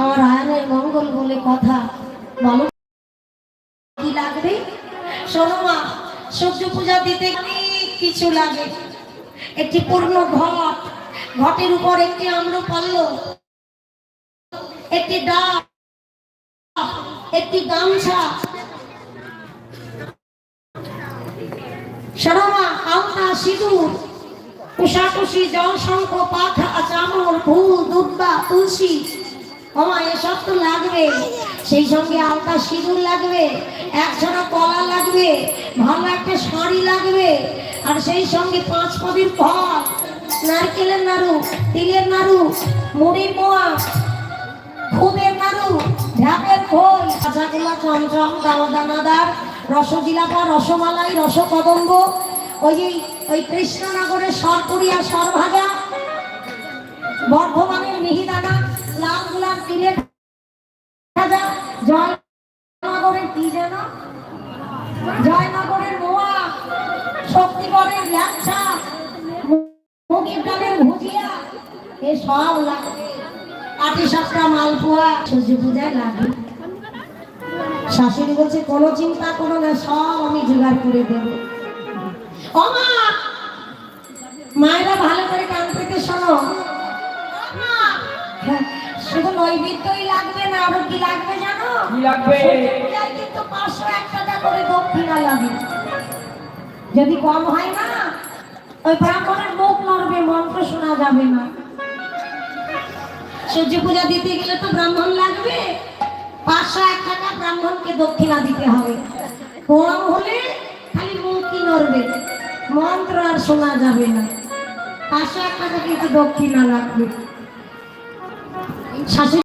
আমার আয়নের মঙ্গল বলে কথা। বলো কি লাগবে? শোনো সূর্য পূজা দিতে অনেক কিছু লাগে। একটি পূর্ণ ঘট, ঘটের উপর একটি আম্রপল্ল, একটি ডাব, একটি গামছা। শরমা আলতা সিঁদুর কুশাকুশি জলশঙ্খ পাখা, চামর, ফুল দুব্বা তুলসী এসব তো লাগবে। সেই সঙ্গে আলতা সিঁদুর লাগবে কলা লাগবে, ভালো একটা শাড়ি লাগবে। আর সেই সঙ্গে পাঁচ নারকেলের নাড়ু, তিলের নাড়ু, মুড়ির নাড়ু খোল রসজিলাপা রসমালাই, রসকদম্ব, ওই যে ওই কৃষ্ণনগরের সরপুরিয়া সরভাজা তিলের ভাজা জয়নগরের কি যেন? জয়নগরের মোয়া, শক্তিগড়ের ল্যাংচা মুগের ডালের ভুজিয়া, এ সব লাগবে। আটি সাতটা মালপোয়া, সূর্য পূজায় লাগে শাশুড়ি বলছে, কোনো চিন্তা করো না, সব আমি জোগাড় করে দেব। মায়েরা ভালো করে কান পেতে শোনো। নৈবেদ্যই লাগবে না আরও কি লাগবে জানো? কি লাগবে? কিন্তু পাঁচশো এক টাকা করে দক্ষিণা লাগে যদি কম হয় না ওই ব্রাহ্মণের মুখ নড়বে মন্ত্র শোনা যাবে না। সূর্য পূজা দিতে গেলে তো ব্রাহ্মণ লাগবে। পাঁচশো এক টাকা ব্রাহ্মণকে দক্ষিণা দিতে হবে। কম হলে খালি মুখই নড়বে মন্ত্র আর শোনা যাবে না। পাঁচশো এক টাকা কিন্তু দক্ষিণা লাগবে। শাশুড়ি